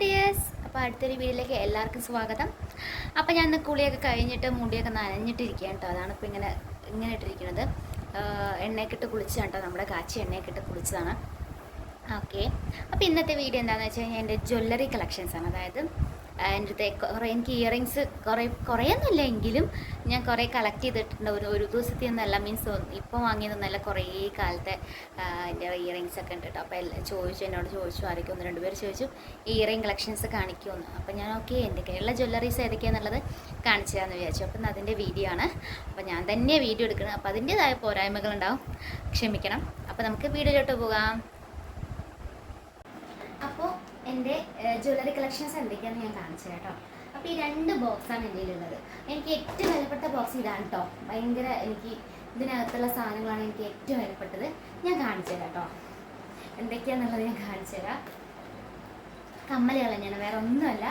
Dears. അപ്പോൾ അടുത്തൊരു വീട്ടിലേക്ക് എല്ലാവർക്കും സ്വാഗതം. അപ്പോൾ ഞാൻ കുളിയൊക്കെ കഴിഞ്ഞിട്ട് മുടിയൊക്കെ നനഞ്ഞിട്ടിരിക്കുകയാണ് കേട്ടോ അതാണ് ഇപ്പോൾ ഇങ്ങനെ ഇങ്ങനെ ഇട്ടിരിക്കുന്നത്. എണ്ണയൊക്കെ ഇട്ട് കുളിച്ചാണ് കേട്ടോ നമ്മുടെ കാച്ചി എണ്ണയൊക്കെ ഇട്ട് കുളിച്ചതാണ്. ഓക്കെ. അപ്പോൾ ഇന്നത്തെ വീഡിയോ എന്താണെന്ന് വെച്ച് കഴിഞ്ഞാൽ എന്റെ ജ്വല്ലറി കളക്ഷൻസ് ആണ് അതായത് എന്റെ അടുത്ത് കുറേ എനിക്ക് ഇയറിങ്സ് കുറേ കുറേ ഒന്നുമില്ല എങ്കിലും ഞാൻ കുറേ കളക്ട് ചെയ്തിട്ടുണ്ട്. ഒരു ഒരു ദിവസത്തിൽ നിന്നല്ല മീൻസ് ഇപ്പോൾ വാങ്ങിയതൊന്നല്ല കുറേ കാലത്തെ എന്റെ ഇയറിങ്സ് ഒക്കെ ഉണ്ട് കേട്ടോ. അപ്പോൾ എല്ലാം ചോദിച്ചു എന്നോട് ചോദിച്ചു ആരൊക്കെ ഒന്ന് രണ്ട് പേര് ചോദിച്ചു ഇയറിങ് കളക്ഷൻസ് കാണിക്കുമെന്ന്. അപ്പോൾ ഞാൻ ഓക്കെ എന്റെ കയ്യിലുള്ള ജ്വല്ലറീസ് ഏതൊക്കെയാണെന്നുള്ളത് കാണിച്ചു തരാമെന്ന് വിചാരിച്ചു. അപ്പം അതിന്റെ വീഡിയോ ആണ്. അപ്പോൾ ഞാൻ തന്നെ വീഡിയോ എടുക്കണം. അപ്പോൾ അതിന്റേതായ പോരായ്മകളുണ്ടാവും. ക്ഷമിക്കണം. അപ്പോൾ നമുക്ക് വീഡിയോയിലോട്ട് പോകാം. അപ്പോൾ എന്റെ ജ്വല്ലറി കളക്ഷൻസ് എന്തൊക്കെയാണെന്ന് ഞാൻ കാണിച്ചു കേട്ടോ. അപ്പോൾ ഈ രണ്ട് ബോക്സാണ് എന്റെ കയ്യിലുള്ളത്. എനിക്ക് ഏറ്റവും വിലപ്പെട്ട ബോക്സ് ഇതാണ് കേട്ടോ ഭയങ്കര എനിക്ക് ഇതിനകത്തുള്ള സാധനങ്ങളാണ് എനിക്ക് ഏറ്റവും വിലപ്പെട്ടത്. ഞാൻ കാണിച്ചു തരാം കേട്ടോ എന്തൊക്കെയാണെന്നുള്ളത് ഞാൻ കാണിച്ചു തരാം. കമ്മലുകൾ തന്നെയാണ്. വേറെ ഒന്നുമല്ല.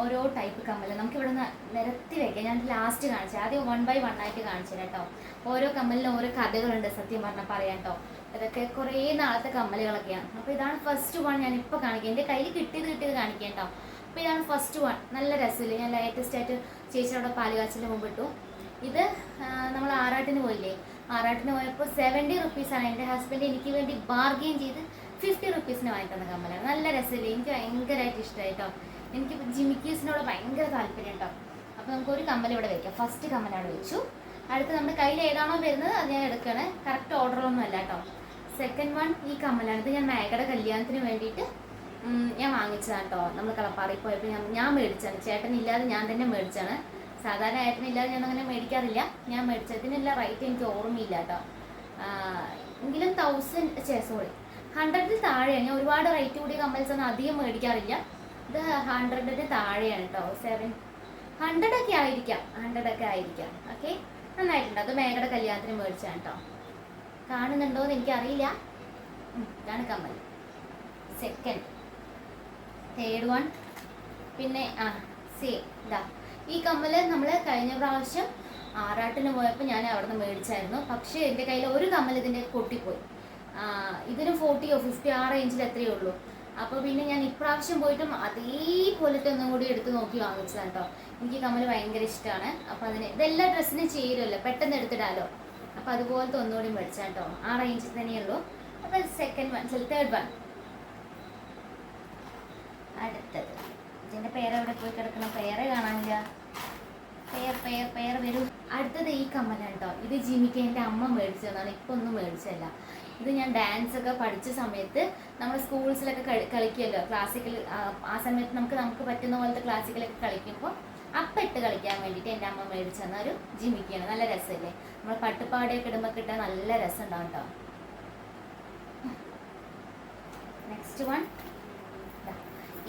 ഓരോ ടൈപ്പ് കമ്മൽ നമുക്ക് ഇവിടെ നിന്ന് നിരത്തി വെക്കാം. ഞാൻ ലാസ്റ്റ് കാണിച്ചു ആദ്യം വൺ ബൈ വൺ ആയിട്ട് കാണിച്ചു തരാം കേട്ടോ ഓരോ കമ്മലിനും ഓരോ കഥകളുണ്ട് സത്യം പറഞ്ഞാൽ പറയാം കേട്ടോ ഇതൊക്കെ കുറേ നാളത്തെ കമ്മലുകളൊക്കെയാണ്. അപ്പോൾ ഇതാണ് ഫസ്റ്റ് വൺ ഞാൻ ഇപ്പോൾ കാണിക്കുക എന്റെ കയ്യിൽ കിട്ടിയത് കിട്ടിയത് കാണിക്കാം കേട്ടോ അപ്പോൾ ഇതാണ് ഫസ്റ്റ് വൺ നല്ല രസമില്ലേ? ഞാൻ ലേറ്റസ്റ്റ് ആയിട്ട് ചേച്ചിയുടെ പാലുകാച്ചിന്റെ മുമ്പ് ഇട്ടു. ഇത് നമ്മൾ ആറാട്ടിന് പോയില്ലേ? ആറാട്ടിന് പോയപ്പോൾ സെവന്റി റുപ്പീസാണ് എന്റെ ഹസ്ബൻഡ് എനിക്ക് വേണ്ടി ബാർഗെയിൻ ചെയ്ത് ഫിഫ്റ്റി റുപ്പീസിന് വാങ്ങി തന്ന കമ്മലാണ്. നല്ല രസമില്ലേ? എനിക്ക് ഭയങ്കരമായിട്ട് ഇഷ്ടമായി കേട്ടോ എനിക്ക് ജിമിക്കീസിനോട് ഭയങ്കര താല്പര്യം കേട്ടോ അപ്പോൾ നമുക്ക് ഒരു കമ്മൽ ഇവിടെ വെക്കാം. ഫസ്റ്റ് കമ്മൽ അവിടെ വെച്ചു. അടുത്ത് നമ്മുടെ കയ്യിൽ ഏതാണോ വരുന്നത് അത് ഞാൻ എടുക്കുകയാണ്. കറക്റ്റ് ഓർഡറൊന്നും അല്ല കേട്ടോ സെക്കൻഡ് വൺ ഈ കമ്മലാണ് ഇത് ഞാൻ മേഘയുടെ കല്യാണത്തിന് വേണ്ടിയിട്ട് ഞാൻ വാങ്ങിച്ചതാണ് കേട്ടോ നമ്മൾ കളപ്പാറയിൽ പോയപ്പോൾ ഞാൻ ഞാൻ മേടിച്ചാണ് ചേട്ടനില്ലാതെ ഞാൻ തന്നെ മേടിച്ചാണ് സാധാരണ ഏട്ടനില്ലാതെ ഞാൻ അങ്ങനെ മേടിക്കാറില്ല. ഞാൻ മേടിച്ചത്. ഇതിനുള്ള റേറ്റ് എനിക്ക് ഓർമ്മയില്ല കേട്ടോ എങ്കിലും തൗസൻഡ് സോറി ഹൺഡ്രഡിൽ താഴെയാണ്. ഞാൻ ഒരുപാട് റേറ്റ് കൂടിയ കമ്മൽസ് ഒന്നും അധികം മേടിക്കാറില്ല. ഇത് ഹൺഡ്രഡിന് താഴെയാണ് കേട്ടോ സെവൻ ഹൺഡ്രഡ് ഒക്കെ ആയിരിക്കാം. ഹൺഡ്രഡ് ഒക്കെ ആയിരിക്കാം. ഓക്കെ നന്നായിട്ടുണ്ട്. അത് മേഘയുടെ കല്യാണത്തിന് മേടിച്ചാണ് കേട്ടോ കാണുന്നുണ്ടോ എന്ന് എനിക്കറിയില്ല ഇതാണ് കമ്മൽ. സെക്കൻഡ് തേർഡ് വൺ പിന്നെ ആ സേ ഇതാ. ഈ കമ്മൽ നമ്മൾ കഴിഞ്ഞ പ്രാവശ്യം ആറാട്ടിന് പോയപ്പോൾ ഞാൻ അവിടെ നിന്ന് മേടിച്ചായിരുന്നു. പക്ഷേ എന്റെ കയ്യിൽ ഒരു കമ്മൽ ഇതിന്റെ പൊട്ടിപ്പോയി. ഇതിന് ഫോർട്ടിയോ ഫിഫ്റ്റി ആ റേഞ്ചിൽ എത്രയേ ഉള്ളൂ. അപ്പോൾ പിന്നെ ഞാൻ ഇപ്രാവശ്യം പോയിട്ടും അതേപോലത്തെ ഒന്നും കൂടി എടുത്ത് നോക്കി വാങ്ങിച്ചതാണ് കേട്ടോ എനിക്ക് കമ്മൽ ഭയങ്കര ഇഷ്ടമാണ് അപ്പോൾ അതിന് ഇതെല്ലാ ഡ്രസ്സിനും ചേരുമല്ലോ പെട്ടെന്ന് എടുത്തിടാലോ? അപ്പോൾ അതുപോലത്തെ ഒന്നുകൂടി മേടിച്ചാൽ കേട്ടോ ആ റേഞ്ചിൽ തന്നെയുള്ളൂ അപ്പോൾ സെക്കൻഡ് വൺ തേർഡ് വൺ അടുത്തത്. ഇതിന്റെ പേരെവിടെ പോയി കിടക്കണം? പേരെ കാണാനില്ല. പേർ പേർ പേർ വരൂ. അടുത്തത് ഈ കമ്മലാണ് കേട്ടോ. ഇത് ജിമിക്ക് എന്റെ അമ്മ മേടിച്ചതാണ് ഇപ്പൊ ഒന്നും മേടിച്ചല്ല ഇത് ഞാൻ ഡാൻസ് ഒക്കെ പഠിച്ച സമയത്ത് നമ്മൾ സ്കൂൾസിലൊക്കെ കളി കളിക്കുമല്ലോ ക്ലാസിക്കൽ ആ സമയത്ത് നമുക്ക് നമുക്ക് പറ്റുന്ന പോലത്തെ ക്ലാസിക്കലൊക്കെ കളിക്കുമ്പോൾ അപ്പം ഇട്ട് കളിക്കാൻ വേണ്ടിയിട്ട് എന്റെ അമ്മ മേടിച്ചു തന്ന ഒരു ജിമിക്കാണ് നല്ല രസമല്ലേ? നമ്മൾ പട്ടുപാടിയൊക്കെ ഇടുമ്പോൾ കിട്ടാൻ നല്ല രസം ഉണ്ടാവും കേട്ടോ നെക്സ്റ്റ് വൺ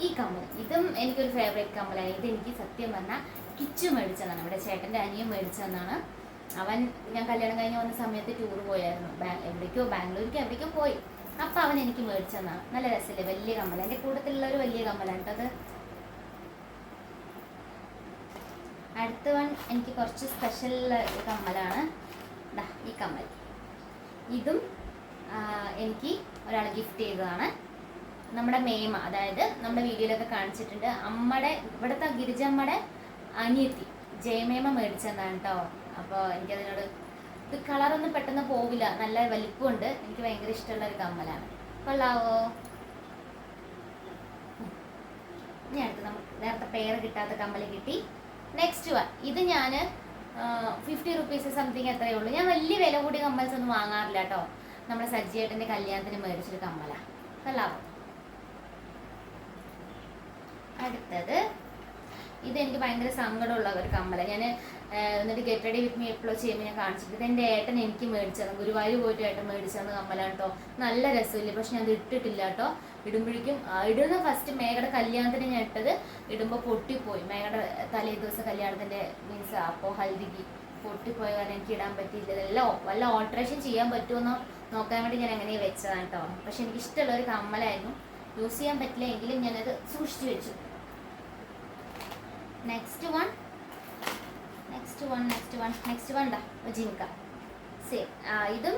ഈ കമ്മൽ. ഇതും എനിക്കൊരു ഫേവറേറ്റ് കമ്മലാണ് ഇത് എനിക്ക് സത്യം പറഞ്ഞാൽ കിച്ചു മേടിച്ചതാണ് നമ്മുടെ ചേട്ടന്റെ അനിയൻ മേടിച്ചതെന്നാണ് അവൻ ഞാൻ കല്യാണം കഴിഞ്ഞ് വന്ന സമയത്ത് ടൂർ പോയായിരുന്നു. എവിടേക്കോ ബാംഗ്ലൂരിക്കോ എവിടേക്കോ പോയി. അപ്പം അവൻ എനിക്ക് മേടിച്ചതാണ് നല്ല രസമല്ലേ? വലിയ കമ്മൽ. എന്റെ കൂട്ടത്തിലുള്ള ഒരു വലിയ കമ്മലാണ് കേട്ടോ അത്. അടുത്ത വൺ എനിക്ക് കുറച്ച് സ്പെഷ്യൽ കമ്മലാണ്. ഈ കമ്മൽ. ഇതും എനിക്ക് ഒരാൾ ഗിഫ്റ്റ് ചെയ്തതാണ്. നമ്മുടെ മേമ അതായത് നമ്മുടെ വീഡിയോയിലൊക്കെ കാണിച്ചിട്ടുണ്ട്. അമ്മയുടെ ഇവിടുത്തെ ഗിരിജമ്മയുടെ അനിയത്തി ജയമേമ മേടിച്ചെന്നാണ് കേട്ടോ അപ്പോൾ എനിക്കതിനോട് ഇത് കളറൊന്നും പെട്ടെന്ന് പോവില്ല. നല്ല വലിപ്പമുണ്ട്. എനിക്ക് ഭയങ്കര ഇഷ്ടമുള്ള ഒരു കമ്മലാണ്. കൊള്ളാവോ. ഇനി അടുത്ത് നമുക്ക് നേരത്തെ പേര് കിട്ടാത്ത കമ്മൽ കിട്ടി. നെക്സ്റ്റ് വൺ ഇത് ഞാൻ ഫിഫ്റ്റി റുപ്പീസ് സംതിങ് എത്രയേ ഉള്ളൂ. ഞാൻ വലിയ വില കൂടിയ കമ്മൽസ് ഒന്നും വാങ്ങാറില്ല കേട്ടോ നമ്മുടെ സജ്ജിയേട്ടന്റെ കല്യാണത്തിന് മേടിച്ചൊരു കമ്മലാണ് കൊള്ളാവോ അടുത്തത് ഇത് എനിക്ക് ഭയങ്കര സങ്കടമുള്ള ഒരു കമ്പല ഞാൻ എന്നിട്ട് ഗെറ്റ് റെഡി വിത്ത് മീ എപ്പോഴും ചെയ്യുമ്പോൾ ഞാൻ കാണിച്ചിട്ട് ഇത് എന്റെ ഏട്ടൻ എനിക്ക് മേടിച്ചത് ഗുരുവായൂർ പോയിട്ട് ഏട്ടൻ മേടിച്ചതെന്ന് കമ്മലാണ് കേട്ടോ നല്ല രസമില്ല? പക്ഷെ ഞാൻ അത് ഇട്ടിട്ടില്ല കേട്ടോ ഇടുമ്പോഴേക്കും ഇടുന്ന ഫസ്റ്റ് മേഘയുടെ കല്യാണത്തിന് ഞാൻ ഇട്ടത് ഇടുമ്പോൾ പൊട്ടിപ്പോയി. മേഘയുടെ തലേ ദിവസം കല്യാണത്തിന്റെ മീൻസ് അപ്പോൾ ഹൽദിക്ക് പൊട്ടിപ്പോയ കാരണം എനിക്ക് ഇടാൻ പറ്റിയില്ല. ഇതെല്ലാം വല്ല ഓൾട്രേഷൻ ചെയ്യാൻ പറ്റുമെന്നോ നോക്കാൻ വേണ്ടി ഞാൻ അങ്ങനെ വെച്ചതാണ് കേട്ടോ പക്ഷെ എനിക്ക് ഇഷ്ടമുള്ള ഒരു കമ്മലായിരുന്നു. യൂസ് ചെയ്യാൻ പറ്റില്ല എങ്കിലും ഞാനത് സൂക്ഷിച്ചു വെച്ചു. Next one next one next one next one ഡാ ജിങ്ക സെയിം ഇതും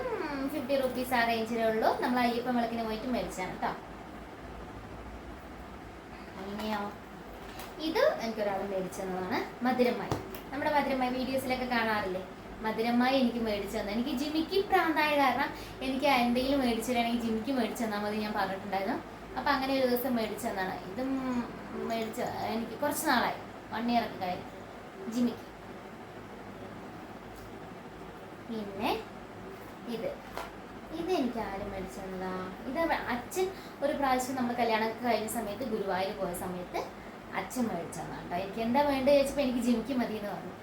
ഫിഫ്റ്റി റുപ്പീസ് ആ റേഞ്ചിലേ ഉള്ളൂ. നമ്മൾ അയ്യപ്പൻ വിളക്കിന് പോയിട്ട് മേടിച്ചാണ് കേട്ടോ ഇനി ഇത് എനിക്കൊരാൾ മേടിച്ചെന്നതാണ് മധുരമായി നമ്മുടെ മധുരമായി വീഡിയോസിലൊക്കെ കാണാറില്ലേ? മധുരമായി എനിക്ക് മേടിച്ചു തന്നെ. എനിക്ക് ജിമിക്ക് പ്രാന്തായ കാരണം എനിക്ക് എന്തെങ്കിലും മേടിച്ചു തരാണെങ്കിൽ ജിമിക്ക് മേടിച്ചു തന്നാൽ മതി ഞാൻ പറഞ്ഞിട്ടുണ്ടായിരുന്നു. അപ്പം അങ്ങനെ ഒരു ദിവസം മേടിച്ചു തന്നാണ് ഇതും മേടിച്ച എനിക്ക് കുറച്ച് നാളായി. വൺ ഇയർ ഒക്കെ കഴിഞ്ഞു. ജിമിക്ക് പിന്നെ ഇത്. ഇത് എനിക്ക് ആരും മേടിച്ചു തന്നതാ ഇത് അച്ഛൻ ഒരു പ്രാവശ്യം നമ്മൾ കല്യാണമൊക്കെ കഴിഞ്ഞ സമയത്ത് ഗുരുവായൂർ പോയ സമയത്ത് അച്ഛൻ മേടിച്ചു തന്നാണ് കേട്ടോ. എനിക്ക് എന്താ വേണ്ടത് ചോദിച്ചപ്പോൾ എനിക്ക് ജിമിക്ക് മതി എന്ന് പറഞ്ഞു.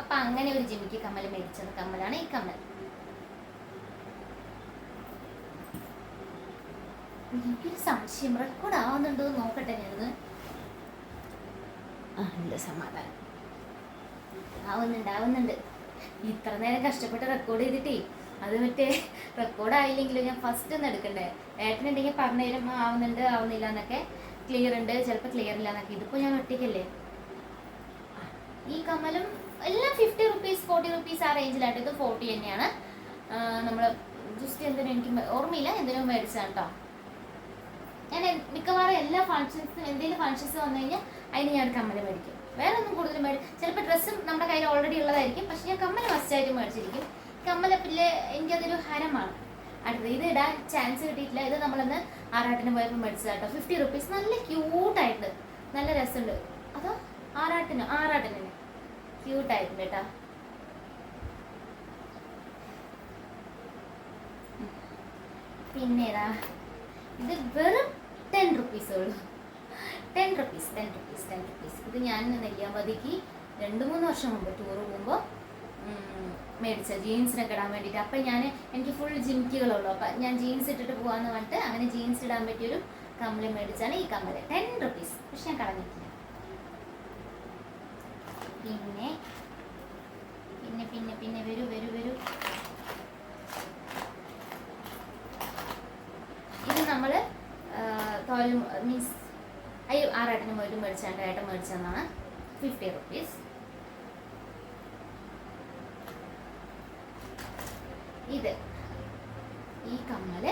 അപ്പം അങ്ങനെ ഒരു ജിമിക്ക് കമ്മൽ മേടിച്ചത് കമ്മലാണ് ഈ കമ്മൽ. എനിക്കൊരു സംശയം. റെക്കോർഡ് ആവുന്നുണ്ടോ നോക്കട്ടെ ഞാനത് ഉണ്ട് സമാധാനം? ആവുന്നുണ്ട് ആവുന്നുണ്ട് ഇത്ര നേരം കഷ്ടപ്പെട്ട് റെക്കോർഡ് ചെയ്തിട്ടേ അത് മറ്റേ റെക്കോർഡ് ആയില്ലെങ്കിലും ഞാൻ ഫസ്റ്റ് ഒന്ന് എടുക്കണ്ടേ? ഏട്ടനുണ്ടെങ്കിൽ പറഞ്ഞു ആവുന്നുണ്ട് ആവുന്നില്ല എന്നൊക്കെ. ക്ലിയർ ഉണ്ട് ചിലപ്പോൾ ക്ലിയർ ഇല്ല എന്നൊക്കെ. ഇതിപ്പോൾ ഞാൻ ഒട്ടിക്കല്ലേ ഈ കമലും എല്ലാം ഫിഫ്റ്റി റുപ്പീസ് ഫോർട്ടി റുപ്പീസ് ആ റേഞ്ചിലായിട്ട് ഇത് ഫോർട്ടി തന്നെയാണ്. നമ്മൾ ജസ്റ്റ് എന്തിനും എനിക്ക് ഓർമ്മയില്ല എന്തിനും മേടിച്ചാണ് കേട്ടോ ഞാൻ മിക്കവാറും എല്ലാ ഫങ്ഷൻസും എന്തെങ്കിലും ഫങ്ഷൻസ് വന്നു കഴിഞ്ഞാൽ അതിന് ഞാൻ ഒരു കമ്മൽ മേടിക്കും. വേറെ ഒന്നും കൂടുതൽ മേടി ചിലപ്പോൾ ഡ്രസ്സും നമ്മുടെ കയ്യിൽ ഓൾറെഡി ഉള്ളതായിരിക്കും. പക്ഷെ ഞാൻ കമ്മൽ മസ്റ്റായിട്ട് മേടിച്ചിരിക്കും. കമ്മൽ പിന്നെ എനിക്കതൊരു ഹരമാണ്. അടുത്തത് ഇത് ഇടാൻ ചാൻസ് കിട്ടിയിട്ടില്ല. ഇത് നമ്മളന്ന് ആറാട്ടിന് പോയപ്പോൾ മേടിച്ചത് കേട്ടോ ഫിഫ്റ്റി റുപ്പീസ് നല്ല ക്യൂട്ടായിട്ട് നല്ല രസമുണ്ട്. അതോ ആറാട്ടിന്? ആറാട്ടിന് ക്യൂട്ടായിട്ടുണ്ട് കേട്ടോ പിന്നെ ഏതാ ഇത് വെറും ടെൻ റുപ്പീസേ ഉള്ളൂ. Ten rupees ten rupees ten rupees ഇത് ഞാൻ നെല്ലിയാമ്പതിക്ക് രണ്ട് മൂന്ന് വർഷം മുമ്പ് ടൂർ പോകുമ്പോൾ മേടിച്ച ജീൻസിനൊക്കെ ഇടാൻ വേണ്ടിയിട്ട് അപ്പം ഞാൻ എനിക്ക് ഫുൾ ജിംക്കികളുള്ളൂ അപ്പം ഞാൻ ജീൻസ് ഇട്ടിട്ട് പോകാമെന്ന് പറഞ്ഞിട്ട് അങ്ങനെ ജീൻസ് ഇടാൻ പറ്റിയൊരു കമ്മൽ മേടിച്ചാണ് ഈ കമ്മൽ ടെൻ റുപ്പീസ് പക്ഷെ ഞാൻ കളഞ്ഞിട്ടില്ല. പിന്നെ പിന്നെ പിന്നെ പിന്നെ വരൂ വരൂ വരൂ. ഇത് നമ്മൾ തോലും മീൻസ് അയ്യോ ആറാട്ടിന് പോയിട്ട് മേടിച്ചാണ്ട് ഏട്ടൻ മേടിച്ചതെന്നാണ് ഫിഫ്റ്റി റുപ്പീസ് ഇത് ഈ കമ്മൽ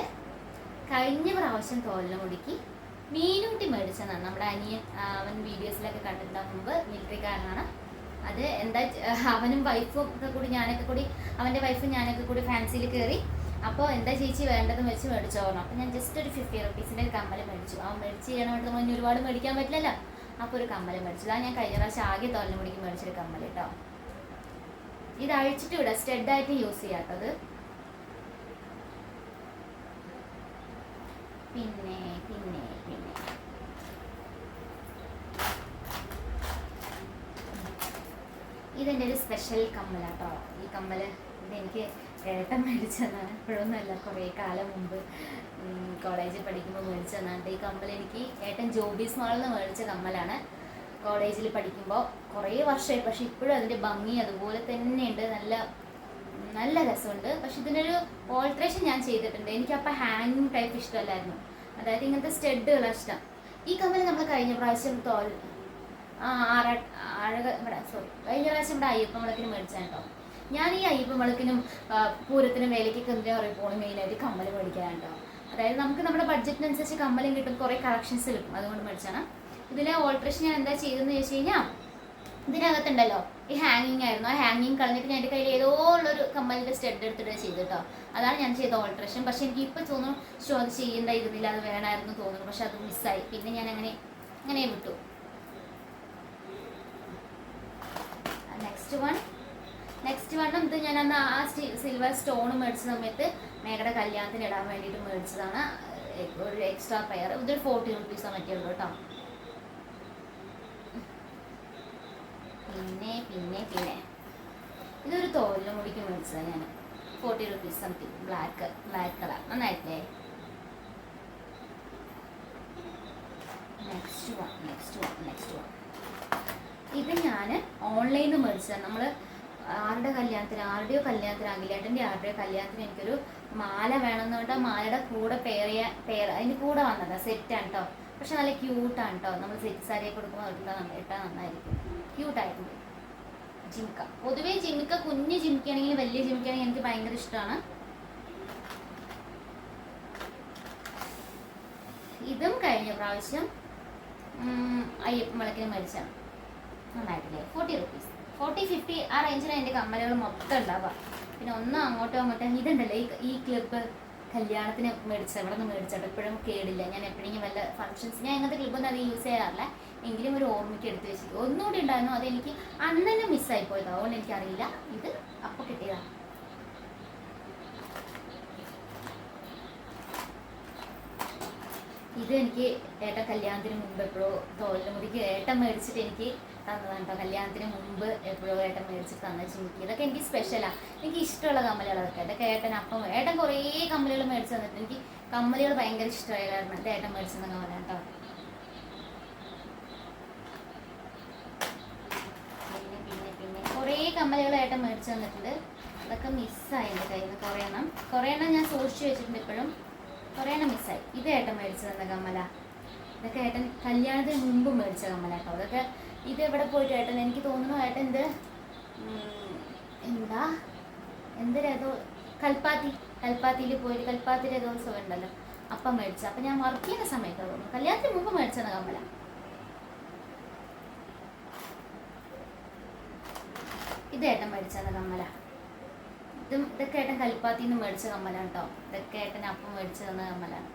കഴിഞ്ഞ പ്രാവശ്യം തോലിനുമുടിക്ക് മീനൂട്ടി മേടിച്ചതാണ് നമ്മുടെ അനിയൻ ആ, അവൻ വീഡിയോസിലൊക്കെ കണ്ടിട്ടുണ്ടാകും മുമ്പ് മിലിറ്ററിക്കാരനാണ്. അത് എന്താ അവനും വൈഫും ഒക്കെ കൂടി ഞാനൊക്കെ കൂടി അവന്റെ വൈഫും ഞാനൊക്കെ കൂടി ഫാൻസിയിൽ കയറി അപ്പോൾ എന്താ ചേച്ചി വേണ്ടതെന്ന് വെച്ച് മേടിച്ചോ പറഞ്ഞു. അപ്പോൾ ഞാൻ ജസ്റ്റ് ഒരു ഫിഫ്റ്റി റുപ്പീസിന്റെ ഒരു കമ്മൽ മേടിച്ചു. ആ മേടിച്ച് ചെയ്യണം വേണ്ടി നമ്മൾ ഇനി ഒരുപാട് മേടിക്കാൻ പറ്റില്ലല്ലോ. അപ്പോൾ ഒരു കമ്മൽ മേടിച്ചു. അതാണ് ഞാൻ കഴിഞ്ഞ പ്രാവശ്യം ആകെ തോന്നൽ മുടിക്ക് മേടിച്ചൊരു കമ്മൽ കേട്ടോ ഇത് അഴിച്ചിട്ട് വിടാം. സ്റ്റെഡായിട്ട് യൂസ് ചെയ്യാത്തത് പിന്നെ പിന്നെ പിന്നെ. ഇതെന്റെ ഒരു സ്പെഷ്യൽ കമ്മലാട്ടോ ഈ കമ്മൽ ഇതെനിക്ക് ഏട്ടൻ മേടിച്ചതാണ് ഇപ്പോഴൊന്നുമല്ല കുറേ കാലം മുമ്പ്. കോളേജിൽ പഠിക്കുമ്പോൾ മേടിച്ചതാണ് ഈ കമ്മൽ എനിക്ക് ഏട്ടൻ ജോബീസ് മാളിൽ നിന്ന് മേടിച്ച കമ്മലാണ്. കോളേജിൽ പഠിക്കുമ്പോൾ കുറേ വർഷമായി. പക്ഷെ ഇപ്പോഴും അതിന്റെ ഭംഗി അതുപോലെ തന്നെയുണ്ട്. നല്ല നല്ല രസമുണ്ട്. പക്ഷെ ഇതിനൊരു ഓൾട്രേഷൻ ഞാൻ ചെയ്തിട്ടുണ്ട്. എനിക്ക് അപ്പം ഹാങ്ങിങ് ടൈപ്പ് ഇഷ്ടമല്ലായിരുന്നു. അതായത് ഇങ്ങനത്തെ സ്റ്റെഡുകളാണ് ഇഷ്ടം. ഈ കമ്മൽ നമ്മൾ കഴിഞ്ഞ പ്രാവശ്യം തോൽ ആ ആഴക ഇവിടെ സോറി കഴിഞ്ഞ പ്രാവശ്യം ഇവിടെ അയ്യപ്പം വിളക്കിന് മേടിച്ചാണ് കേട്ടോ. ഞാൻ ഈ അയ്യപ്പ വിളക്കിനും പൂരത്തിനും വേലയ്ക്കൊക്കെ എന്തിനാ പറയുക പോകണം മെയിനായിട്ട് കമ്മൽ മേടിക്കാനുണ്ടോ അതായത് നമുക്ക് നമ്മുടെ ബഡ്ജറ്റിനനുസരിച്ച് കമ്മലും കിട്ടും കുറേ കളക്ഷൻസ് കിട്ടും അതുകൊണ്ട് മേടിച്ചാണ്. ഇതിലെ ഓൾട്രേഷൻ ഞാൻ എന്താ ചെയ്തതെന്ന് ചോദിച്ചു കഴിഞ്ഞാൽ ഇതിനകത്തുണ്ടല്ലോ ഈ ഹാങ്ങിങ് ആയിരുന്നു. ആ ഹാങ്ങിങ് കളഞ്ഞിട്ട് ഞാൻ എന്റെ കയ്യിൽ ഏതോ ഉള്ളൊരു കമ്മലിന്റെ സ്റ്റെഡ് എടുത്തിട്ട് ചെയ്ത് കേട്ടോ. അതാണ് ഞാൻ ചെയ്ത ഓൾട്രേഷൻ പക്ഷെ എനിക്ക് ഇപ്പോൾ തോന്നുന്നു ഷോ അത് ചെയ്യേണ്ടായിരുന്നില്ല അത് വേണമായിരുന്നു തോന്നുന്നു. പക്ഷെ അത് മിസ്സായി പിന്നെ ഞാൻ അങ്ങനെ അങ്ങനെ വിട്ടു. നെക്സ്റ്റ് വൺ നെക്സ്റ്റ് വണ്ണും ഇത് ഞാൻ അന്ന് ആ സിൽവർ സ്റ്റോൺ മേടിച്ച സമയത്ത് മേഘയുടെ കല്യാണത്തിന് ഇടാൻ വേണ്ടിയിട്ട് മേടിച്ചതാണ്. ഒരു എക്സ്ട്രാ പെയർ ഇതൊരു ഫോർട്ടി റുപ്പീസ് മറ്റേ ഉള്ളൂ കേട്ടോ. പിന്നെ പിന്നെ പിന്നെ. ഇതൊരു തോലിലും മുടിക്ക് മേടിച്ചതാണ് ഞാൻ forty rupees something black black colour നന്നായിട്ടില്ലേ next one next one next one ഇത് ഞാൻ ഓൺലൈനിൽ മേടിച്ചതാണ് നമ്മൾ ആരുടെ കല്യാണത്തിന് ആരുടെയോ കല്യാണത്തിന് അഖിലേട്ടന്റെ ആരുടെയോ കല്യാണത്തിന് എനിക്കൊരു മാല വേണമെന്ന് പറഞ്ഞാൽ മാലയുടെ കൂടെ ചെയ്യാൻ പെയർ അതിന് കൂടെ വന്നതാണ് സെറ്റാണ് കേട്ടോ പക്ഷെ നല്ല ക്യൂട്ടാണ് കേട്ടോ നമ്മൾ സെറ്റ് സാരിയെ കൊടുക്കുമ്പോൾ ഇട്ടാൽ ഇട്ടാൽ നന്നായിരിക്കും. ക്യൂട്ടായിരുന്നു ജിമിക്ക. പൊതുവേ ജിമിക്ക കുഞ്ഞ് ജിമിക്കാണെങ്കിൽ വലിയ ജിമിക്കാണെങ്കിൽ എനിക്ക് ഭയങ്കര ഇഷ്ടമാണ്. ഇതും കഴിഞ്ഞ പ്രാവശ്യം അയ്യപ്പൻ വിളക്കിന് മരിച്ചാണ് നന്നായിട്ടില്ലേ? ഫോർട്ടി റുപ്പീസ് ഫോർട്ടി ഫിഫ്റ്റി ആ റേഞ്ചിലാണ് എന്റെ കമ്മലുകൾ മൊത്തം ഉണ്ടാവുക പിന്നെ ഒന്നും അങ്ങോട്ടോ അങ്ങോട്ടോ ഇതുണ്ടല്ലോ ഈ ഈ ക്ലിപ്പ് കല്യാണത്തിന് മേടിച്ച ഇവിടെ നിന്ന് മേടിച്ചിട്ട് എപ്പോഴും കേടില്ല. ഞാൻ എപ്പോഴെങ്കിലും വല്ല ഫംഗ്ഷൻസ് ഞാൻ ഇങ്ങനത്തെ ക്ലിപ്പൊന്നും അത് യൂസ് ചെയ്യാറില്ല. എങ്കിലും ഒരു ഓർമ്മയ്ക്ക് എടുത്ത് വെച്ചിട്ട്. ഒന്നുകൂടി ഉണ്ടായിരുന്നു. അതെനിക്ക് അന്ന് തന്നെ മിസ്സായി പോയത്. അതുകൊണ്ട് എനിക്കറിയില്ല. ഇത് അപ്പോൾ കിട്ടിയതാണ് ഇത് എനിക്ക് ഏട്ട കല്യാണത്തിന് മുമ്പ് എപ്പോഴോ തോലിന് മുടിക്ക് ഏട്ടൻ മേടിച്ചിട്ട് എനിക്ക് തന്നതാണ് കല്യാണത്തിന് മുമ്പ് എപ്പോഴും ഏട്ടൻ മേടിച്ചിട്ട് തന്ന ജിമിക്ക് ഇതൊക്കെ എനിക്ക് സ്പെഷ്യലാണ് എനിക്ക് ഇഷ്ടമുള്ള കമ്മലുകളൊക്കെ. ഇതൊക്കെ ഏട്ടൻ അപ്പം ഏട്ടൻ കുറേ കമ്മലുകൾ മേടിച്ച് തന്നിട്ട് എനിക്ക് കമ്മലുകൾ ഭയങ്കര ഇഷ്ടമായ കാരണം അത് ഏട്ടൻ മേടിച്ചു തന്ന കമ്മലാണ് കേട്ടോ. പിന്നെ പിന്നെ പിന്നെ. കുറേ കമ്മലുകൾ ഏട്ടൻ മേടിച്ചു തന്നിട്ടുണ്ട്. അതൊക്കെ മിസ്സായി എന്റെ കയ്യിൽ നിന്ന് കുറേ എണ്ണം. കുറേ എണ്ണം ഞാൻ സൂക്ഷിച്ചു വെച്ചിട്ടുണ്ട് ഇപ്പോഴും. കുറേ എണ്ണം മിസ്സായി ഇത് ഏട്ടൻ മേടിച്ചു തന്ന കമ്മല. ഇതൊക്കെ ഏട്ടൻ കല്യാണത്തിന് മുമ്പ് മേടിച്ച കമ്മല കേട്ടോ. അതൊക്കെ ഇത് എവിടെ പോയിട്ട് ഏട്ടൻ? എനിക്ക് തോന്നുന്നു ഏട്ടൻ എന്ത്? എന്താ? എന്ത് രഥോ? കൽപ്പാത്തി. കൽപ്പാത്തിയിൽ പോയിട്ട് കൽപ്പാത്തി രഥോത്സവം ഉണ്ടല്ലോ. അപ്പം മേടിച്ച. അപ്പം ഞാൻ വർക്ക് ചെയ്യുന്ന സമയത്ത് തോന്നുന്നു. കല്യാണത്തിന് മുമ്പ് മേടിച്ചതാണ് കമ്മല. ഇത് ഏട്ടൻ മേടിച്ചതാണ് കമ്മല. ഇതും ഇതൊക്കെ ഏട്ടൻ കൽപ്പാത്തിന്ന് മേടിച്ച കമ്മലാണ് കേട്ടോ ഇതൊക്കെ ഏട്ടൻ അപ്പം മേടിച്ചു തന്ന കമ്മലാണ്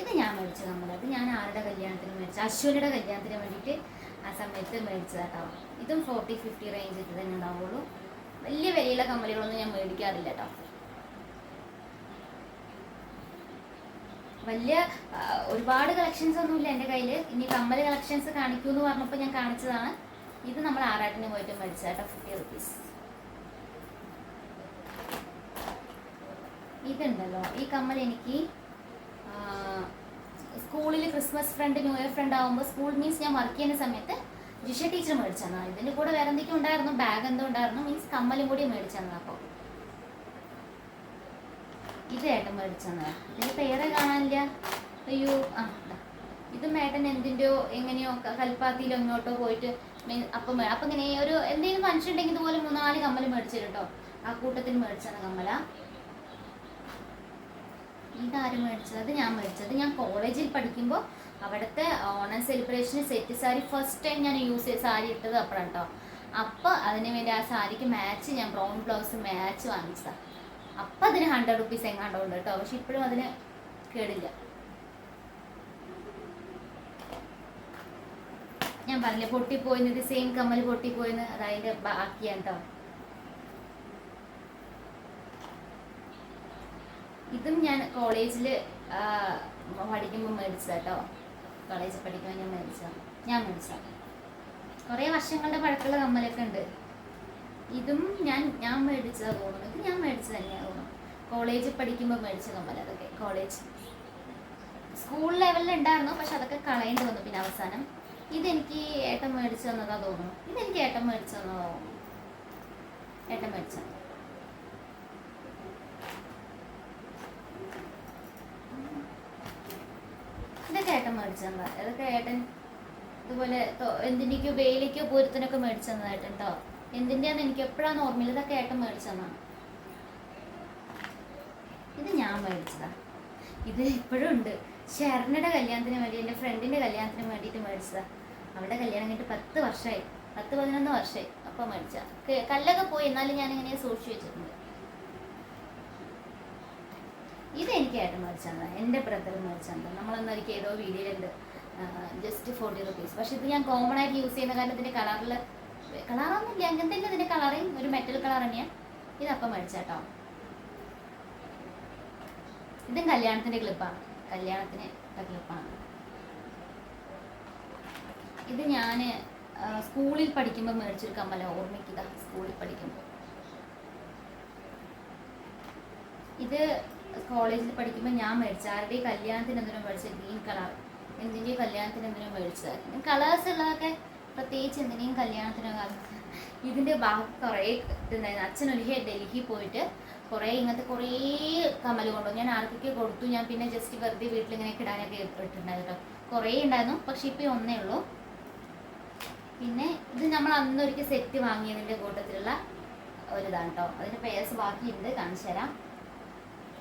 ഇത് ഞാൻ മേടിച്ചു നമ്മൾ ഇത് ഞാൻ ആരുടെ കല്യാണത്തിന് മേടിച്ചു അശ്വനിയുടെ കല്യാണത്തിന് വേണ്ടിയിട്ട് ആ സമയത്ത് മേടിച്ചതാട്ടോ. ഇതും ഫോർട്ടി ഫിഫ്റ്റി റേഞ്ച് ഇട്ട് തന്നെ ഉണ്ടാവുള്ളൂ. വലിയ വിലയുള്ള കമ്മലുകളൊന്നും ഞാൻ മേടിക്കാറില്ല കേട്ടോ. വലിയ ഒരുപാട് കളക്ഷൻസ് ഒന്നും ഇല്ല എന്റെ കയ്യിൽ ഇനി കമ്മൽ കളക്ഷൻസ് കാണിക്കൂ എന്ന് പറഞ്ഞപ്പോൾ ഞാൻ കാണിച്ചതാണ്. ഇത് നമ്മൾ ആറാട്ടിന് പോയിട്ട് മേടിച്ചത് കേട്ടോ ഫിഫ്റ്റി റുപ്പീസ് ഇതുണ്ടല്ലോ ഈ കമ്മൽ എനിക്ക് സ്കൂളിൽ Christmas friend new year friend ആകുമ്പോൾ സ്കൂൾ മീൻസ് ഞാൻ വർക്ക് ചെയ്യുന്ന സമയത്ത് ജിഷ ടീച്ചർ മേടിച്ചതാണ് ഇതിന്റെ കൂടെ വേറെ എന്തൊക്കെയോ ഉണ്ടായിരുന്നു ബാഗ് എന്തോ ഉണ്ടായിരുന്നു മീൻസ് കമ്മലും കൂടി മേടിച്ചതാണ് അപ്പോൾ ഇത് ഏട്ടൻ മേടിച്ചതാണ് ഇതിന് പേരെ കാണാനില്ല. അയ്യോ ആ ഇതും മേട്ടൻ എന്തിന്റെയോ എങ്ങനെയോ കൽപ്പാത്തിയിലോ ഇങ്ങോട്ടോ പോയിട്ട് അപ്പം അപ്പം ഇങ്ങനെ ഒരു എന്തെങ്കിലും മനുഷ്യൻ ഉണ്ടെങ്കിൽ ഇതുപോലെ മൂന്നാൽ കമ്മൽ മേടിച്ചിട്ടോ ആ കൂട്ടത്തിൽ മേടിച്ചാണ് കമ്മല. ഇതാരും മേടിച്ചത്? അത് ഞാൻ മേടിച്ചത്. ഞാൻ കോളേജിൽ പഠിക്കുമ്പോൾ അവിടുത്തെ ഓണം സെലിബ്രേഷന് സെറ്റ് സാരി ഫസ്റ്റ് ടൈം ഞാൻ യൂസ് ചെയ്ത സാരി ഇട്ടത് അപ്പോഴാണ് കേട്ടോ അപ്പോൾ അതിന് വേണ്ടി ആ സാരിക്ക് മാച്ച് ഞാൻ ബ്രൗൺ ബ്ലൗസ് മാച്ച് വാങ്ങിച്ചതാണ് അപ്പം അതിന് ഹൺഡ്രഡ് റുപ്പീസ് എങ്ങാണ്ടോ ഉണ്ട് കേട്ടോ. പക്ഷെ ഇപ്പോഴും അതിന് കേടില്ല. ഞാൻ പറഞ്ഞില്ലേ പൊട്ടിപ്പോയിന്ന് ഇത് സെയിം കമ്മൽ പൊട്ടിപ്പോയിന്ന് അത് അതിന്റെ ബാക്കിയാണ് കേട്ടോ ഇതും ഞാൻ കോളേജിൽ പഠിക്കുമ്പോൾ മേടിച്ചതാ കേട്ടോ കോളേജിൽ പഠിക്കുമ്പോൾ ഞാൻ മേടിച്ചതാണ് ഞാൻ മേടിച്ചതാണ് കുറേ വർഷങ്ങളുടെ പഴക്കമുള്ള കമ്മലൊക്കെ ഉണ്ട്. ഇതും ഞാൻ ഞാൻ മേടിച്ചതാ തോന്നുന്നു. ഇത് ഞാൻ മേടിച്ചത് തന്നെയാണ് തോന്നുന്നു. കോളേജിൽ പഠിക്കുമ്പോൾ മേടിച്ച കമ്മൽ അതൊക്കെ. കോളേജ് സ്കൂൾ ലെവലിൽ ഉണ്ടായിരുന്നു. പക്ഷെ അതൊക്കെ കളയേണ്ടി വന്നു പിന്നെ അവസാനം. ഇതെനിക്ക് ഏട്ടൻ മേടിച്ചു തന്നതാ തോന്നുന്നു. ഇതെനിക്ക് ഏട്ടൻ മേടിച്ചു തന്നതാ തോന്നുന്നു. ഏട്ടൻ മേടിച്ച ഇതൊക്കെ അതൊക്കെ ഏട്ടൻ ഇതുപോലെ എന്തിന്റെക്കോ വെയിലേക്കോ പൂരത്തിനൊക്കെ മേടിച്ചു ഏട്ടൻ കേട്ടോ എന്തിന്റെയാന്ന് എനിക്ക് എപ്പോഴാണ് ഓർമ്മയില്ല. ഇതൊക്കെ ഏട്ടൻ മേടിച്ചു ഇത് ഞാൻ മേടിച്ചതാ. ഇത് ഇപ്പോഴും ഉണ്ട്. ശരണയുടെ കല്യാണത്തിന് വേണ്ടി എന്റെ ഫ്രണ്ടിന്റെ കല്യാണത്തിന് വേണ്ടിയിട്ട് മേടിച്ചതാ. അവളുടെ കല്യാണം കഴിഞ്ഞിട്ട് പത്ത് വർഷമായി പത്ത് പതിനൊന്ന് വർഷമായി അപ്പം മേടിച്ച കല്ലൊക്കെ പോയി. എന്നാലും ഞാൻ ഇങ്ങനെ സൂക്ഷിച്ചു വെച്ചിട്ടുണ്ട്. ഇത് എനിക്ക് ഏട്ടൻ മേടിച്ചതാണ് എന്റെ ബ്രദർ മേടിച്ചതാണ് നമ്മളൊന്നൊരിക്കൽ ഏതോ വീഡിയോയിലുണ്ട്. ജസ്റ്റ് ഫോർട്ടി റുപ്പീസ് പക്ഷേ ഇത് ഞാൻ കോമൺ ആയിട്ട് യൂസ് ചെയ്യുന്ന കാരണം ഇതിന്റെ കളറിൽ കളറൊന്നുമില്ല അങ്ങനത്തെ ഇതിന്റെ കളറിങ് ഒരു മെറ്റൽ കളർ തന്നെയാണ് ഇതപ്പം മേടിച്ചാട്ടോ ഇതും കല്യാണത്തിന്റെ ക്ലിപ്പാണ് കല്യാണത്തിന് ക്ലിപ്പാണ് ഇത് ഞാൻ സ്കൂളിൽ പഠിക്കുമ്പോൾ മേടിച്ചൊരു കമ്മല ഓർമ്മിക്കുക സ്കൂളിൽ പഠിക്കുമ്പോൾ ഇത് കോളേജിൽ പഠിക്കുമ്പോൾ ഞാൻ മേടിച്ച ആരുടെ കല്യാണത്തിന് എന്തിനും മേടിച്ച ഗ്രീൻ കളർ. എന്തിന്റെയും കല്യാണത്തിന് എന്തിനും മേടിച്ചതായിരുന്നു കളേഴ്സ് ഉള്ളതൊക്കെ പ്രത്യേകിച്ച് എന്തിനേയും കല്യാണത്തിനോ ഇതിന്റെ ബാക്കി കുറേ ഇതുണ്ടായിരുന്നു. അച്ഛൻ ഒരിക്കൽ ഡൽഹി പോയിട്ട് കുറേ ഇങ്ങനത്തെ കുറേ കമൽ കൊണ്ടു ഞാൻ ആർക്കൊക്കെ കൊടുത്തു. ഞാൻ പിന്നെ ജസ്റ്റ് വെറുതെ വീട്ടിലിങ്ങനെ കിടാനൊക്കെ ഇട്ടിട്ടുണ്ടായിരുന്നു കുറേ ഉണ്ടായിരുന്നു. പക്ഷെ ഇപ്പം ഒന്നേ ഉള്ളൂ. പിന്നെ ഇത് നമ്മൾ അന്നൊരിക്കൽ സെറ്റ് വാങ്ങിയതിന്റെ കൂട്ടത്തിലുള്ള ഒരിതാണ് കേട്ടോ. അതിന്റെ പേഴ്സ് ബാക്കിയുണ്ട്. കാണിച്ചു തരാം.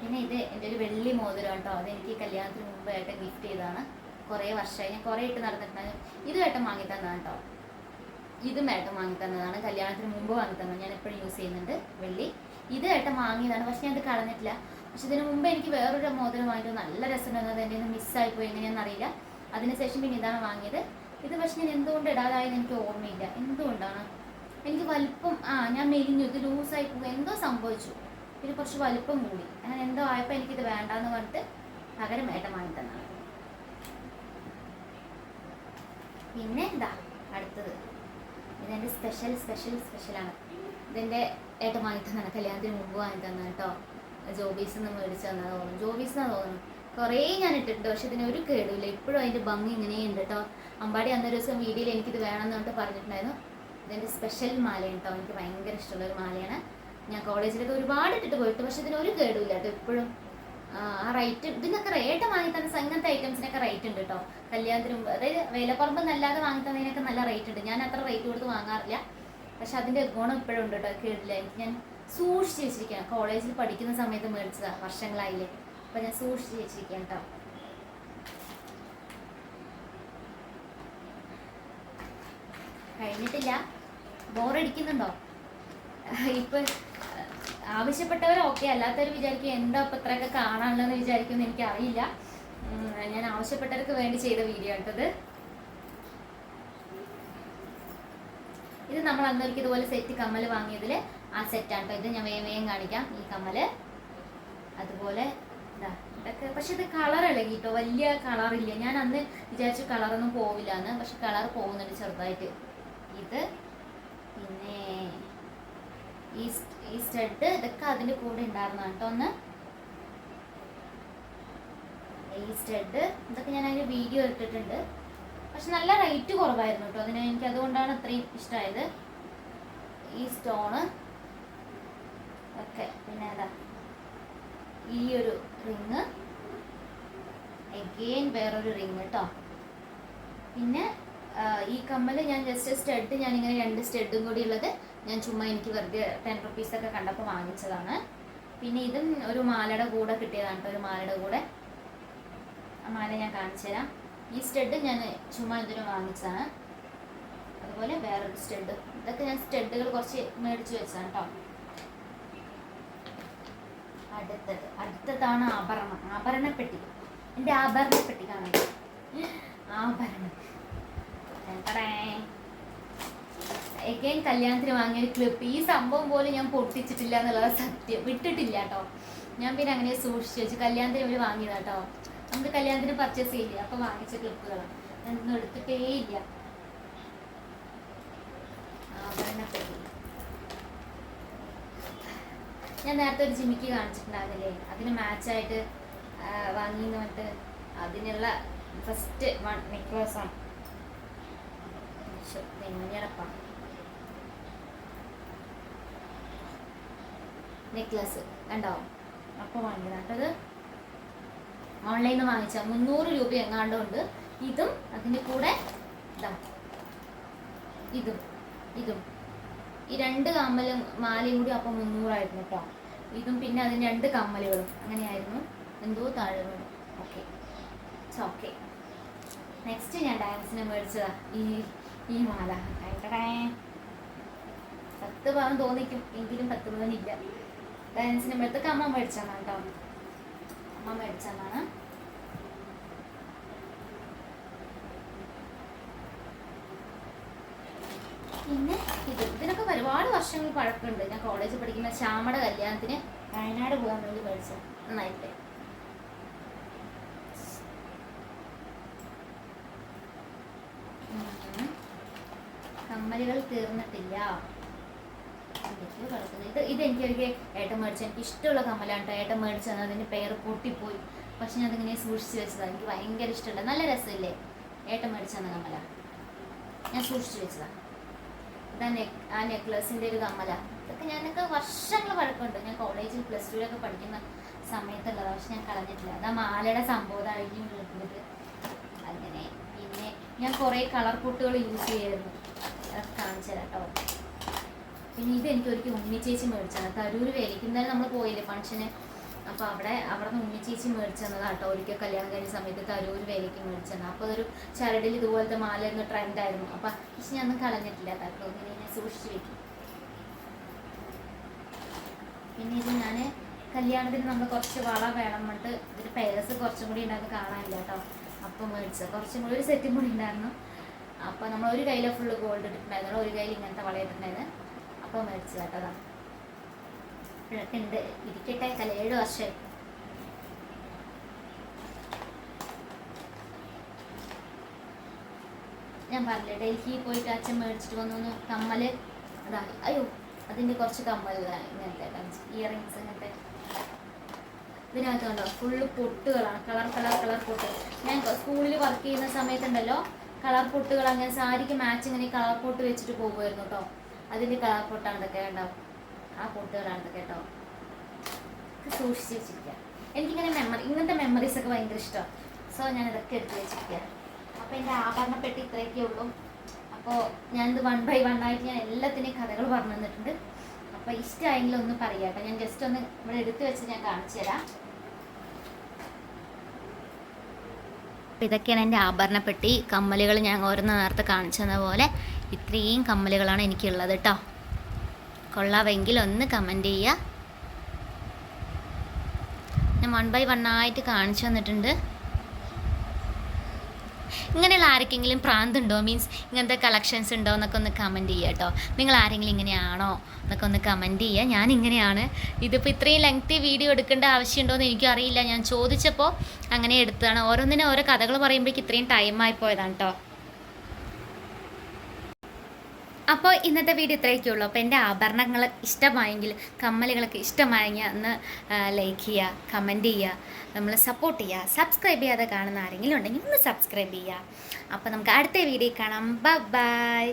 പിന്നെ ഇത് എന്റെ ഒരു വെള്ളി മോതിരം കേട്ടോ. അത് എനിക്ക് കല്യാണത്തിന് മുമ്പ് ഏട്ടൻ ഗിഫ്റ്റ് ചെയ്തതാണ്. കുറേ വർഷമായി ഞാൻ കുറേ ഇട്ട് നടന്നിട്ടുണ്ടായിരുന്നു ഇത് ഏട്ടൻ വാങ്ങി തന്നതാണ് കേട്ടോ. ഇതും ഏട്ടൻ വാങ്ങി തന്നതാണ്. കല്യാണത്തിന് മുമ്പ് വാങ്ങി തന്നത് ഞാൻ എപ്പോഴും യൂസ് ചെയ്യുന്നുണ്ട് വെള്ളി. ഇത് ഏട്ടൻ വാങ്ങിയതാണ്. പക്ഷെ ഞാൻ അത് കളഞ്ഞിട്ടില്ല. പക്ഷെ ഇതിന് മുമ്പ് എനിക്ക് വേറൊരു മോതിരം വാങ്ങിയിട്ട് നല്ല രസമുണ്ടായിരുന്നത് എന്റെ നിന്ന് മിസ്സായി പോയി. എങ്ങനെയാണെന്ന് അറിയില്ല. അതിനുശേഷം പിന്നെ ഇതാണ് വാങ്ങിയത്. ഇത് പക്ഷെ ഞാൻ എന്തുകൊണ്ട് ഇടാതായെന്ന് എനിക്ക് ഓർമ്മയില്ല. എന്തുകൊണ്ടാണ്? എനിക്ക് വലിപ്പം ആ ഞാൻ മെലിഞ്ഞു. ഇത് ലൂസായി പോകും എന്തോ സംഭവിച്ചു. പിന്നെ കുറച്ച് വലുപ്പം കൂടി. അങ്ങനെ എന്തോ ആയപ്പോൾ എനിക്കിത് വേണ്ടാന്ന് പറഞ്ഞിട്ട് പകരം ഏട്ടൻ വാങ്ങി തന്നാണ് പിന്നെ എന്താ? അടുത്തത്. ഇതെന്റെ സ്പെഷ്യൽ സ്പെഷ്യൽ സ്പെഷ്യലാണ് ഇതെന്റെ ഏട്ടൻ വാങ്ങി തന്നാണ് കല്യാണത്തിന് മുമ്പ് വാങ്ങി തന്നെ കേട്ടോ ജോബീസ് നിന്ന് മേടിച്ച് തന്നാ തോന്നുന്നു. ജോബീസ് എന്നാ തോന്നുന്നു. കുറേ ഞാൻ ഇട്ടിട്ടുണ്ട്. പക്ഷെ ഇതിന് ഒരു കേടുമില്ല ഇപ്പോഴും അതിന്റെ ഭംഗി ഇങ്ങനെയുണ്ട് കേട്ടോ അമ്പാടി അന്നൊരു ദിവസം വീഡിയോയിൽ എനിക്കിത് വേണമെന്ന് പറഞ്ഞിട്ട് പറഞ്ഞിട്ടുണ്ടായിരുന്നു. ഇതിന്റെ സ്പെഷ്യൽ മാലയാണ് കേട്ടോ എനിക്ക് ഭയങ്കര ഇഷ്ടമുള്ള ഒരു മാലയാണ്. ഞാൻ കോളേജിലൊക്കെ ഒരുപാട് ഇട്ടിട്ട് പോയിട്ട് പക്ഷെ ഇതിന് ഒരു കേടുമില്ല എപ്പോഴും ആ റേറ്റ് ഇതിനൊക്കെ റേറ്റ് വാങ്ങി തന്നെ അങ്ങനത്തെ ഐറ്റംസിനൊക്കെ റേറ്റ് ഉണ്ട് കേട്ടോ. കല്യാണത്തിന് അതായത് അതായത് അല്ലാതെ വാങ്ങി തന്നതിനൊക്കെ നല്ല റേറ്റ് ഉണ്ട്. ഞാൻ അത്ര റേറ്റ് കൊടുത്ത് വാങ്ങാറില്ല. പക്ഷെ അതിന്റെ ഗുണം ഇപ്പോഴും ഉണ്ട് കേട്ടോ കേടില്ല ഞാൻ സൂക്ഷിച്ച് വെച്ചിരിക്കുകയാണ്. കോളേജിൽ പഠിക്കുന്ന സമയത്ത് മേടിച്ചതാണ് വർഷങ്ങളായില്ലേ. അപ്പൊ ഞാൻ സൂക്ഷിച്ച് വെച്ചിരിക്കുകയാണ് കേട്ടോ. കഴിഞ്ഞിട്ടില്ല. ബോറടിക്കുന്നുണ്ടോ ഇപ്പൊ ആവശ്യപ്പെട്ടവർ ഓക്കെ അല്ലാത്തവർ വിചാരിക്കും എന്താ ഇപ്പൊ ഇത്രയൊക്കെ കാണാനുള്ളതെന്ന് എനിക്ക് അറിയില്ല ഞാൻ ആവശ്യപ്പെട്ടവർക്ക് വേണ്ടി ചെയ്ത വീഡിയോ ആട്ടത് ഇത് നമ്മൾ അന്നൊരിക്കൽ ഇതുപോലെ സെറ്റ് കമ്മൽ വാങ്ങിയതിൽ ആ സെറ്റാണ് കേട്ടോ. ഇത് ഞാൻ വേഗം വേഗം കാണിക്കാം ഈ കമ്മൽ. അതുപോലെ ഇതാ ഇതൊക്കെ. പക്ഷെ ഇത് കളർ ഇളകിട്ടോ വലിയ കളറില്ല ഞാൻ അന്ന് വിചാരിച്ചു കളറൊന്നും പോവില്ല എന്ന് പക്ഷെ കളർ പോകുന്നുണ്ട് ചെറുതായിട്ട്. ഇത് പിന്നെ ഈ ഈ സ്റ്റഡ് ഇതൊക്കെ അതിന്റെ കൂടെ ഉണ്ടായിരുന്നു കേട്ടോ ഒന്ന്. ഈ സ്റ്റഡ് ഇതൊക്കെ ഞാൻ അതിന്റെ വീഡിയോ ഇട്ടിട്ടുണ്ട്. പക്ഷെ നല്ല റേറ്റ് കുറവായിരുന്നു കേട്ടോ അതിന്. എനിക്ക് അതുകൊണ്ടാണ് അത്രയും ഇഷ്ടമായത്. ഈ സ്റ്റോണ്. ഒക്കെ. പിന്നെ അതാ. ഈ ഒരു റിങ്. എഗെയിൻ വേറൊരു റിങ് കേട്ടോ. പിന്നെ ഈ കമ്മൽ ഞാൻ ജസ്റ്റ് സ്റ്റെഡ് ഞാനിങ്ങനെ രണ്ട് സ്റ്റഡും കൂടി ഉള്ളത് ഞാൻ ചുമ്മാ എനിക്ക് വെറുതെ ടെൻ റുപ്പീസ് ഒക്കെ കണ്ടപ്പോൾ വാങ്ങിച്ചതാണ്. പിന്നെ ഇതും ഒരു മാലയുടെ കൂടെ കിട്ടിയതാണ് കേട്ടോ ഒരു മാലയുടെ കൂടെ. ആ മാല ഞാൻ കാണിച്ചു തരാം. ഈ സ്റ്റഡ് ഞാൻ ചുമ്മാ ഇതിന് വാങ്ങിച്ചതാണ്. അതുപോലെ വേറൊരു സ്റ്റഡ് ഇതൊക്കെ ഞാൻ സ്റ്റഡുകൾ കുറച്ച് മേടിച്ചു വെച്ചതാണ് കേട്ടോ അടുത്തത് അടുത്തതാണ് ആഭരണം. ആഭരണപ്പെട്ടി. എന്റെ ആഭരണപ്പെട്ടി കാണാം ആഭരണം. എഗൈൻ കല്യാണത്തിന് വാങ്ങിയ ഒരു ക്ലിപ്പ് ഈ സംഭവം പോലും ഞാൻ പൊട്ടിച്ചിട്ടില്ല എന്നുള്ളത് സത്യം. വിട്ടിട്ടില്ല കേട്ടോ ഞാൻ പിന്നെ അങ്ങനെ സൂക്ഷിച്ചു വെച്ചു കല്യാണത്തിന് ഇവർ വാങ്ങിയതാ കേട്ടോ നമുക്ക് കല്യാണത്തിന് പർച്ചേസ് ചെയ്യില്ല? അപ്പൊ വാങ്ങിച്ച ക്ലിപ്പുകൾ ഞാൻ ഒന്നും എടുത്തിട്ടേ ഇല്ല. ഞാൻ നേരത്തെ ഒരു ജിമിക്ക് കാണിച്ചിട്ടുണ്ടായിരുന്നില്ലേ? അതിന് മാച്ചായിട്ട് വാങ്ങിന്ന് പറഞ്ഞിട്ട് അതിനുള്ള ഫസ്റ്റ് വൺ നെക്ലസ് ആണ് എങ്ങനെയാണപ്പാ നെക്ലസ് കണ്ടോ? അപ്പോൾ വാങ്ങിയതാട്ടത് ഓൺലൈനിൽ നിന്ന് വാങ്ങിച്ച മുന്നൂറ് രൂപ എങ്ങാണ്ടും ഉണ്ട്. ഇതും അതിന്റെ കൂടെ ഇതാ. ഇതും ഇതും. ഈ രണ്ട് കമ്മലും മാലയും കൂടി അപ്പം മുന്നൂറായിരുന്നു കേട്ടോ. ഇതും പിന്നെ അതിന് രണ്ട് കമ്മലുകളും. അങ്ങനെയായിരുന്നു. എന്തോ താഴെ ഓക്കെ ഓക്കെ നെക്സ്റ്റ് ഞാൻ ഡാൻസിന് മേടിച്ചതാ. ഈ ഈ മാല. ഭയങ്കരേ. പത്ത് പവൻ തോന്നിക്കും. എങ്കിലും പത്ത് പവൻ ഇല്ല. ഡാൻസിന് മേടത്തൊക്കെ അമ്മ മേടിച്ചാണ് കേട്ടോ. അമ്മ മേടിച്ചാണ് പിന്നെ ഇത് ഇതിനൊക്കെ ഒരുപാട് വർഷങ്ങൾ പഴക്കമുണ്ട്. ഞാൻ കോളേജിൽ പഠിക്കുന്ന ശ്യാമയുടെ കല്യാണത്തിന് വയനാട് പോകാൻ വേണ്ടി മേടിച്ചത്. നന്നായിട്ട് ഉം. കമ്മലുകൾ തീർന്നിട്ടില്ല. ഇത് ഇത് എനിക്കൊരിക്കൽ ഏട്ടൻ മേടിച്ചു എനിക്ക് ഇഷ്ടമുള്ള കമ്മലാണ് കേട്ടോ ഏട്ടൻ തന്നെ അതിന്റെ പേര് പൊട്ടിപ്പോയി. പക്ഷെ ഞാൻ അതിങ്ങനെ സൂക്ഷിച്ചു വെച്ചതാണ് എനിക്ക് ഭയങ്കര ഇഷ്ടമുണ്ട്. നല്ല രസമില്ലേ? ഏട്ടൻ മേടിച്ചെന്ന കമ്മല. ഞാൻ സൂക്ഷിച്ചു വെച്ചതാണ് ഇതാ നെക്ക് ആ നെക്ലസിന്റെ ഒരു കമ്മല. ഇതൊക്കെ ഞാനൊക്കെ വർഷങ്ങൾ പഴക്കമുണ്ട്. ഞാൻ കോളേജിൽ പ്ലസ് ടുവിലൊക്കെ പഠിക്കുന്ന സമയത്തുള്ളത്. പക്ഷെ ഞാൻ കളഞ്ഞിട്ടില്ല. അതാ മാലയുടെ സംഭവം അങ്ങനെ പിന്നെ ഞാൻ കുറേ കളർ കൂട്ടുകൾ യൂസ് ചെയ്യായിരുന്നു. അതൊക്കെ കാണിച്ചു തരാം കേട്ടോ പിന്നെ ഇത് എനിക്ക് ഒരിക്കൽ ഉണ്ണിച്ചേച്ചി മേടിച്ചാണ്. തരൂര് വേലിക്ക് ഇന്നലെ നമ്മൾ പോയില്ലേ ഫംഗ്ഷന്? അപ്പോൾ അവിടെ അവിടെ നിന്ന് ഉണ്ണിച്ചേച്ചി മേടിച്ചതാണ് കേട്ടോ. ഒരിക്കൽ കല്യാണം കഴിഞ്ഞ സമയത്ത് തരൂർ വേലയ്ക്ക് മേടിച്ചതാണ് അപ്പോൾ അതൊരു ചരടിൽ ഇതുപോലത്തെ മാലയെന്ന ട്രെൻഡ് ആയിരുന്നു അപ്പം പക്ഷെ ഞാനൊന്നും കളഞ്ഞിട്ടില്ല. കേട്ടോ ഇങ്ങനെ ഞാൻ സൂക്ഷിച്ചു വെക്കും. പിന്നെ ഇത് ഞാൻ കല്യാണത്തിന് നമ്മൾ കുറച്ച് വള വേണം എന്നിട്ട് ഇതിൽ പേരസ് കുറച്ചും കൂടി ഉണ്ടാക്കി കാണാനില്ല കേട്ടോ. അപ്പം മേടിച്ചത്. കുറച്ചും കൂടി ഒരു സെറ്റും കൂടി ഉണ്ടായിരുന്നു. അപ്പോൾ നമ്മൾ ഒരു കയ്യിൽ ഫുള്ള് ഗോൾഡ് ഇട്ടിട്ടുണ്ടായിരുന്നു. ഒരു കയ്യിൽ ഇങ്ങനത്തെ വള ഇട്ടിട്ടുണ്ടായിരുന്നു. അപ്പോൾ മേടിച്ചത് കേട്ടതാ ഇതൊക്കെ ഇരിക്കട്ടെ കല ഏഴ് വർഷം ഞാൻ പറഞ്ഞില്ലേ ഡൽഹിയിൽ പോയിട്ട് അച്ഛൻ മേടിച്ചിട്ട് വന്നു കമ്മൽ. അതാ അയ്യോ അതിന്റെ കുറച്ച് കമ്മലില്ല ഇങ്ങനത്തെ ഇയറിങ്സ് ഇങ്ങനത്തെ ഇതിനകത്ത് കണ്ടോ ഫുള്ള് പൊട്ടുകളാണ്. കളർ കളർ കളർ പൊട്ട്. ഞാൻ സ്കൂളിൽ വർക്ക് ചെയ്യുന്ന സമയത്തുണ്ടല്ലോ കളർ പൊട്ടുകൾ അങ്ങനെ സാരിക്ക് മാച്ച് ഇങ്ങനെ കളർ പൊട്ട് വെച്ചിട്ട് പോകുമായിരുന്നു കേട്ടോ അതിന്റെ കളർ പൊട്ടാണ് ഇതൊക്കെ ഉണ്ടാവും ആ പൊട്ടുകളാണ് ഇതൊക്കെ കേട്ടോ സൂക്ഷിച്ച് വെച്ചിരിക്കുക എനിക്കിങ്ങനെ മെമ്മറി ഇങ്ങനത്തെ മെമ്മറീസ് ഒക്കെ ഭയങ്കര ഇഷ്ടമാണ് സോ ഞാൻ ഇതൊക്കെ എടുത്ത് വെച്ചിരിക്കുക അപ്പോൾ എന്റെ ആഭരണപ്പെട്ടി ഇത്രയൊക്കെ ഉള്ളൂ. അപ്പോൾ ഇത് വൺ ബൈ വൺ ആയിട്ട് ഞാൻ എല്ലാത്തിന്റെയും കഥകൾ പറഞ്ഞു തന്നിട്ടുണ്ട്. അപ്പോൾ ഇഷ്ടമായെങ്കിൽ ഒന്ന് പറയാം. ഞാൻ ജസ്റ്റ് ഒന്ന് ഇവിടെ എടുത്ത് വെച്ച് ഞാൻ കാണിച്ചു തരാം. അപ്പോൾ ഇതൊക്കെയാണ് എന്റെ ആഭരണപ്പെട്ടി. കമ്മലുകൾ ഞാൻ ഓരോന്ന് നേരത്തെ കാണിച്ചതെന്ന പോലെ ഇത്രയും കമ്മലുകളാണ് എനിക്കുള്ളത് കേട്ടോ കൊള്ളാവെങ്കിൽ ഒന്ന് കമന്റ് ചെയ്യുക ഞാൻ വൺ ബൈ വൺ ആയിട്ട് കാണിച്ചു തന്നിട്ടുണ്ട്. ഇങ്ങനെയുള്ള ആർക്കെങ്കിലും പ്രാന്തുണ്ടോ? മീൻസ് ഇങ്ങനത്തെ കളക്ഷൻസ് ഉണ്ടോ? എന്നൊക്കെ ഒന്ന് കമന്റ് ചെയ്യുക കേട്ടോ. നിങ്ങൾ ആരെങ്കിലും ഇങ്ങനെയാണോ? എന്നൊക്കെ ഒന്ന് കമന്റ് ചെയ്യുക. ഞാൻ ഇങ്ങനെയാണ്. ഇതിപ്പോൾ ഇത്രയും ലെങ്തി വീഡിയോ എടുക്കേണ്ട ആവശ്യമുണ്ടോ എന്ന് എനിക്കും അറിയില്ല. ഞാൻ ചോദിച്ചപ്പോൾ അങ്ങനെ എടുത്തതാണ്. ഓരോന്നിനും ഓരോ കഥകൾ പറയുമ്പോഴേക്ക് ഇത്രയും ടൈമായി പോയതാണ് കേട്ടോ. അപ്പോൾ ഇന്നത്തെ വീഡിയോ ഇത്രയൊക്കെ ഉള്ളൂ. അപ്പോൾ എന്റെ ആഭരണങ്ങൾ ഇഷ്ടമായെങ്കിൽ കമ്മലുകളൊക്കെ ഇഷ്ടമായെങ്കിൽ ഒന്ന് ലൈക്ക് ചെയ്യുക കമന്റ് ചെയ്യുക. നമ്മൾ സപ്പോർട്ട് ചെയ്യുക. സബ്സ്ക്രൈബ് ചെയ്യാതെ കാണുന്ന ആരെങ്കിലും ഉണ്ടെങ്കിൽ ഒന്ന് സബ്സ്ക്രൈബ് ചെയ്യുക. അപ്പോൾ നമുക്ക് അടുത്ത വീഡിയോ കാണാം. ബൈ